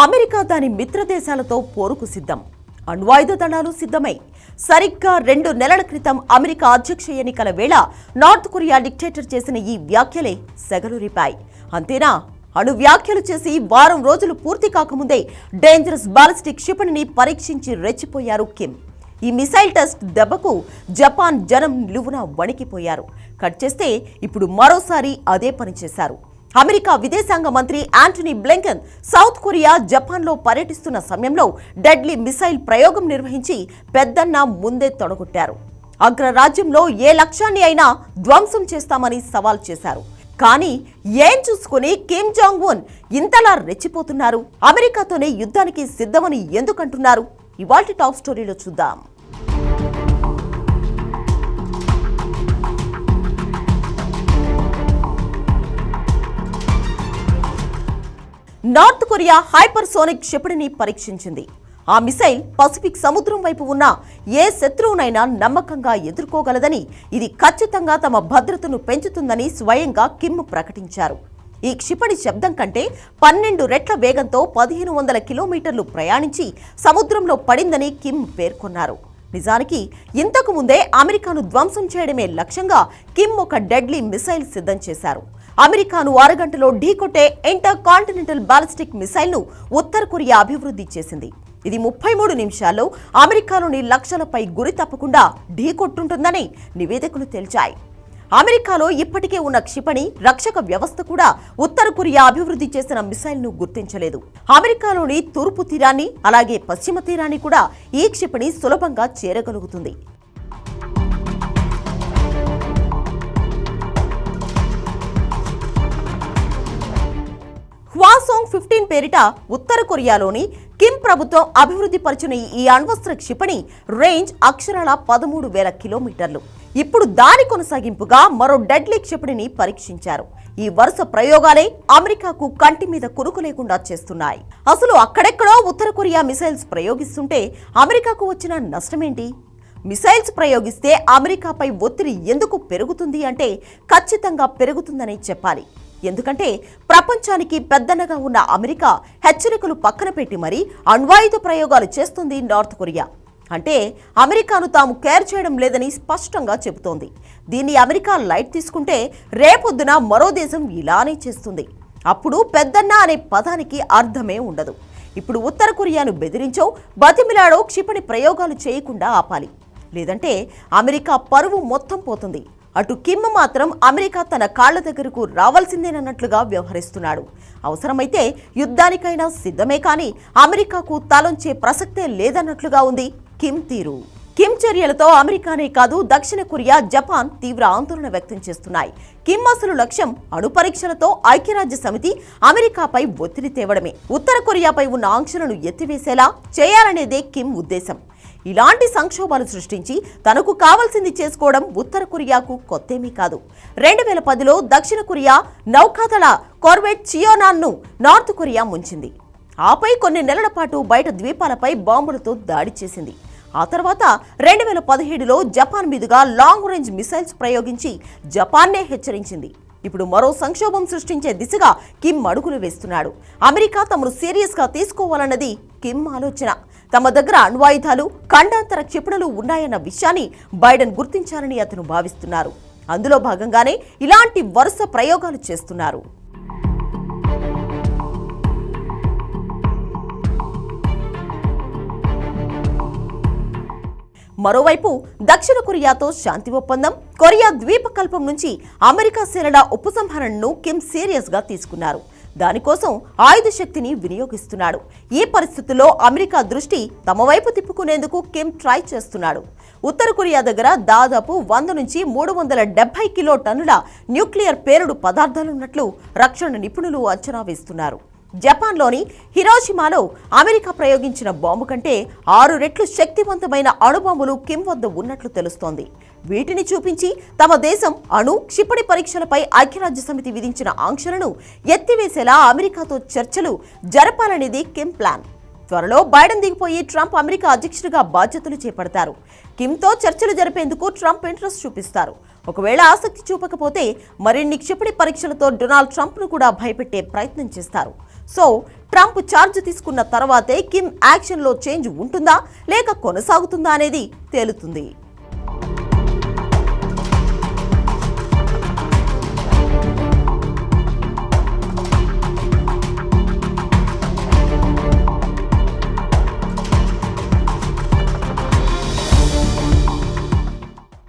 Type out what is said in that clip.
America దాని మిత్రదేశాలతో పోరుకు సిద్ధం. అణ్వాయుధ దళాలు సిద్ధమై సరిగ్గా రెండు నెలల క్రితం అమెరికా అధ్యక్ష ఎన్నికల వేళ నార్త్ కొరియా డిక్టేటర్ చేసిన ఈ వ్యాఖ్యలే సెగలు రిపాయి. అంతేనా? అణు వ్యాఖ్యలు చేసి వారం రోజులు పూర్తి కాకముందే డేంజరస్ బాలిస్టిక్ క్షిపణిని పరీక్షించి రెచ్చిపోయారు కిమ్. ఈ మిసైల్ టెస్ట్ దెబ్బకు జపాన్ జనం నిలువున వణికిపోయారు. కట్ చేస్తే ఇప్పుడు మరోసారి అదే పని చేశారు. అమెరికా విదేశాంగ మంత్రి యాంటనీ బ్లింకెన్ సౌత్ కొరియా జపాన్లో పర్యటిస్తున్న సమయంలో డెడ్లీ మిసైల్ ప్రయోగం నిర్వహించి పెద్దన్న ముందే తొడగొట్టారు. అగ్రరాజ్యంలో ఏ లక్ష్యాన్ని అయినా ధ్వంసం చేస్తామని సవాల్ చేశారు. కానీ ఏం చూసుకుని కిమ్ జాంగ్ ఉన్ ఇంతలా రెచ్చిపోతున్నారు? అమెరికాతోనే యుద్ధానికి సిద్ధమని ఎందుకంటున్నారు? ఇవాల్టి టాప్ స్టోరీలో చూద్దాం. నార్త్ కొరియా హైపర్సోనిక్ క్షిపణిని పరీక్షించింది. ఆ మిసైల్ పసిఫిక్ సముద్రం వైపు ఉన్న ఏ శత్రువునైనా నమ్మకంగా ఎదుర్కోగలదని ఇది ఖచ్చితంగా తమ భద్రతను పెంచుతుందని స్వయంగా కిమ్ ప్రకటించారు. ఈ క్షిపణి శబ్దం కంటే పన్నెండు రెట్ల వేగంతో పదిహేను వందల కిలోమీటర్లు ప్రయాణించి సముద్రంలో పడిందని కిమ్ పేర్కొన్నారు. నిజానికి ఇంతకు ముందే అమెరికాను ధ్వంసం చేయడమే లక్ష్యంగా కిమ్ ఒక డెడ్లీ మిసైల్ సిద్ధం చేశారు. అమెరికాను అరగంటలో ఢీకొట్టే ఇంటర్ కాంటినెంటల్ బాలిస్టిక్ మిసైల్ను ఉత్తర కొరియా అభివృద్ధి చేసింది. ఇది ముప్పై మూడు నిమిషాల్లో అమెరికాలోని లక్షలపై గురి తప్పకుండా ఢీకొట్టుంటుందని నివేదికలు తేల్చాయి. అమెరికాలో ఇప్పటికే ఉన్న క్షిపణి రక్షక వ్యవస్థ కూడా ఉత్తర కొరియా అభివృద్ధి చేసిన మిసైల్ను గుర్తించలేదు. అమెరికాలోని తూర్పు తీరాన్ని అలాగే పశ్చిమ తీరాన్ని కూడా ఈ క్షిపణి సులభంగా చేరగలుగుతుంది. ఫిఫ్టీన్ పేరిట ఉత్తర కొరియాలోని కిమ్ ప్రభుత్వం అభివృద్ధి పరిచిన ఈ అణ్వస్త్ర క్షిపణి రేంజ్ అక్షరాల పదమూడు వేల కిలోమీటర్లు. ఇప్పుడు దాని కొనసాగింపుగా మరో డెడ్లీ క్షిపణిని పరీక్షించారు. ఈ వరుస ప్రయోగాలే అమెరికాకు కంటి మీద కురుకు లేకుండా చేస్తున్నాయి. అసలు అక్కడెక్కడో ఉత్తర కొరియా మిసైల్స్ ప్రయోగిస్తుంటే అమెరికాకు వచ్చిన నష్టమేంటి? మిసైల్స్ ప్రయోగిస్తే అమెరికాపై ఒత్తిడి ఎందుకు పెరుగుతుంది అంటే ఖచ్చితంగా పెరుగుతుందని చెప్పాలి. ఎందుకంటే ప్రపంచానికి పెద్దనగా ఉన్న అమెరికా హెచ్చరికలు పక్కన పెట్టి మరీ అణ్వాయుధ ప్రయోగాలు చేస్తుంది నార్త్ కొరియా. అంటే అమెరికాను తాము కేర్ చేయడం లేదని స్పష్టంగా చెబుతోంది. దీన్ని అమెరికా లైట్ తీసుకుంటే రేపొద్దున మరో దేశం ఇలానే చేస్తుంది. అప్పుడు పెద్దన్న అనే పదానికి అర్థమే ఉండదు. ఇప్పుడు ఉత్తర కొరియాను బెదిరించో బతిమిలాడో క్షిపణి ప్రయోగాలు చేయకుండా ఆపాలి. లేదంటే అమెరికా పరువు మొత్తం పోతుంది. అటు కిమ్ మాత్రం అమెరికా తన కాళ్ళ దగ్గరకు రావాల్సిందేనన్నట్లుగా వ్యవహరిస్తున్నాడు. అవసరమైతే యుద్ధానికైనా సిద్ధమే కానీ అమెరికాకు తలొంచే ప్రసక్తే లేదన్నట్లుగా ఉంది కిమ్ తీరు. కిమ్ చర్యలతో అమెరికానే కాదు దక్షిణ కొరియా జపాన్ తీవ్ర ఆందోళన వ్యక్తం చేస్తున్నాయి. కిమ్ అసలు లక్ష్యం అణు పరీక్షలతో ఐక్యరాజ్య సమితి అమెరికాపై ఒత్తిడి తేవడమే. ఉత్తర కొరియాపై ఉన్న ఆంక్షలను ఎత్తివేసేలా చేయాలనేదే కిమ్ ఉద్దేశం. ఇలాంటి సంక్షోభాలు సృష్టించి తనకు కావాల్సింది చేసుకోవడం ఉత్తర కొరియాకు కొత్తేమీ కాదు. రెండు వేల పదిలో దక్షిణ కొరియా నౌకాదళ కార్వెట్ చియోనాన్ను నార్త్ కొరియా ముంచింది. ఆపై కొన్ని నెలల పాటు బయట ద్వీపాలపై బాంబులతో దాడి చేసింది. ఆ తర్వాత రెండు వేల పదిహేడులో జపాన్ మీదుగా లాంగ్ రేంజ్ మిసైల్స్ ప్రయోగించి జపాన్నే హెచ్చరించింది. ఇప్పుడు మరో సంక్షోభం సృష్టించే దిశగా కిమ్ అడుగులు వేస్తున్నాడు. అమెరికా తమను సీరియస్గా తీసుకోవాలన్నది కిమ్ ఆలోచన. తమ దగ్గర అణ్వాయుధాలు ఖండాంతర క్షిపణులు ఉన్నాయన్న విషయాన్ని బైడెన్ గుర్తించాలని అతను భావిస్తున్నారు. అందులో భాగంగానే ఇలాంటి వరుస ప్రయోగాలు చేస్తున్నారు. మరోవైపు దక్షిణ కొరియాతో శాంతి ఒప్పందం కొరియా ద్వీపకల్పం నుంచి అమెరికా సేనల ఉపసంహరణను కిమ్ సీరియస్గా తీసుకున్నారు. దానికోసం ఆయుధ శక్తిని వినియోగిస్తున్నాడు. ఈ పరిస్థితుల్లో అమెరికా దృష్టి తమ వైపు తిప్పుకునేందుకు కిమ్ ట్రై చేస్తున్నాడు. ఉత్తర కొరియా దగ్గర దాదాపు వంద నుంచి మూడు వందల డెబ్బై కిలో టన్నుల న్యూక్లియర్ పేరుడు పదార్థాలున్నట్లు రక్షణ నిపుణులు అంచనా వేస్తున్నారు. జపాన్లోని హిరోషిమాలో అమెరికా ప్రయోగించిన బాంబు కంటే ఆరు రెట్లు శక్తివంతమైన అణుబాంబులు కిమ్ వద్ద ఉన్నట్లు తెలుస్తోంది. వీటిని చూపించి తమ దేశం అణు క్షిపణి పరీక్షలపై ఐక్యరాజ్య సమితి విధించిన ఆంక్షలను ఎత్తివేసేలా అమెరికాతో చర్చలు జరపాలనేది కిమ్ ప్లాన్. త్వరలో బైడెన్ దిగిపోయి ట్రంప్ అమెరికా అధ్యక్షుడిగా బాధ్యతలు చేపడతారు. కిమ్తో చర్చలు జరిపేందుకు ట్రంప్ ఇంట్రెస్ట్ చూపిస్తారు. ఒకవేళ ఆసక్తి చూపకపోతే మరిన్ని క్షిపణి పరీక్షలతో డొనాల్డ్ ట్రంప్ను కూడా భయపెట్టే ప్రయత్నం చేస్తారు. సో ట్రంప్ ఛార్జ్ తీసుకున్న తర్వాతే కిమ్ యాక్షన్లో చేంజ్ ఉంటుందా లేక కొనసాగుతుందా అనేది తేలుతుంది.